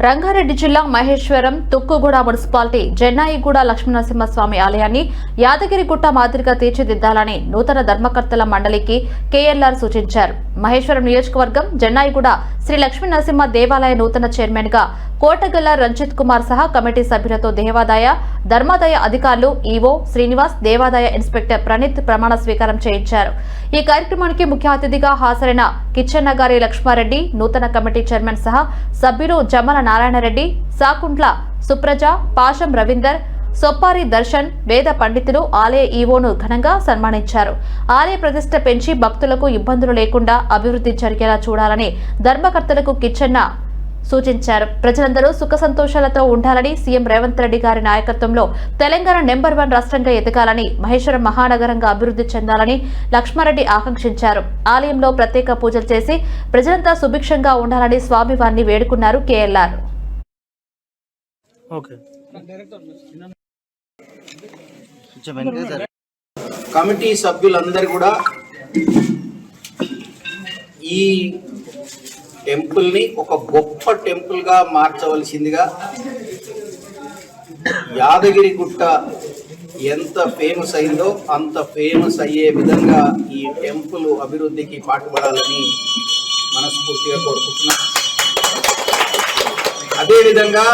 రంగారెడ్డి జిల్లా మహేశ్వరం తుక్కుగూడ మున్సిపాలిటీ జెన్నాయిగూడ లక్ష్మీనరసింహస్వామి ఆలయాన్ని యాదగిరిగుట్ట మాదిరిగా తీర్చిదిద్దాలని నూతన ధర్మకర్తల మండలికి కేఎల్ఆర్ సూచించారు. మహేశ్వరం నియోజకవర్గం జెన్నాయిగూడ శ్రీ లక్ష్మీ నరసింహ దేవాలయ నూతన చైర్మన్గా కోటగల్ల రంజిత్ కుమార్ సహా కమిటీ సభ్యులతో దేవాదాయ ధర్మాదాయ అధికారులు ఈవో శ్రీనివాస్ దేవాదాయ ఇన్స్పెక్టర్ ప్రణీత్ ప్రమాణ స్వీకారం చేయించారు. ఈ కార్యక్రమానికి ముఖ్య అతిథిగా హాజరైన కిచ్చెన్న గారి లక్ష్మారెడ్డి నూతన కమిటీ చైర్మన్ సహా సభ్యులు జమల నారాయణరెడ్డి సాకుంట్ల సుప్రజ పాశం రవీందర్ సొప్పారి దర్శన్ వేద పండితులు ఆలయ ఈవోను ఘనంగా సన్మానించారు. ఆలయ ప్రతిష్ట పెంచి భక్తులకు ఇబ్బందులు లేకుండా అభివృద్ధి జరిగేలా చూడాలని ధర్మకర్తలకు కిచ్చెన్న సూచించారు. ప్రజలందరూ సుఖ సంతోషాలతో ఉండాలని సీఎం రేవంత్ రెడ్డి గారి నాయకత్వంలో తెలంగాణ నెంబర్ వన్ రాష్ట్రంగా ఎదగాలని మహేశ్వరం మహానగరంగా అభివృద్ధి చెందాలని లక్ష్మారెడ్డి ఆకాంక్షించారు. ఆలయంలో ప్రత్యేక పూజలు చేసి ప్రజలంతా సుభిక్షంగా ఉండాలని స్వామివారిని వేడుకున్నారు కేఎల్ఆర్. కమిటీ సభ్యులందరూ కూడా ఈ టెంపుల్ని ఒక గొప్ప టెంపుల్గా మార్చవలసిందిగా యాదగిరి గుట్ట ఎంత ఫేమస్ అయిందో అంత ఫేమస్ అయ్యే విధంగా ఈ టెంపుల్ అభివృద్ధికి పాటుపడాలని మనస్ఫూర్తిగా కోరుకుంటున్నాం. అదేవిధంగా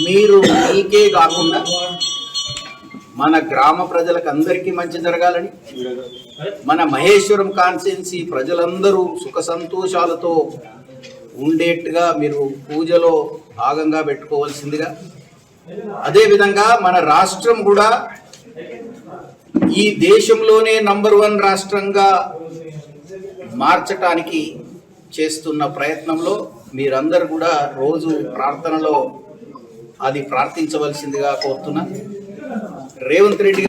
మీరు మీకే కాకుండా మన గ్రామ ప్రజలకు అందరికీ మంచి జరగాలని మన మహేశ్వరం కాన్స్టిట్యున్సీ ప్రజలందరూ సుఖ సంతోషాలతో ఉండేట్టుగా మీరు పూజలో భాగంగా పెట్టుకోవాల్సిందిగా. అదేవిధంగా మన రాష్ట్రం కూడా ఈ దేశంలోనే నంబర్ వన్ రాష్ట్రంగా మార్చటానికి చేస్తున్న ప్రయత్నంలో మీరందరూ కూడా రోజు ప్రార్థనలో అది ప్రార్థించవలసిందిగా కోరుతున్నా. రేవంత్ రెడ్డి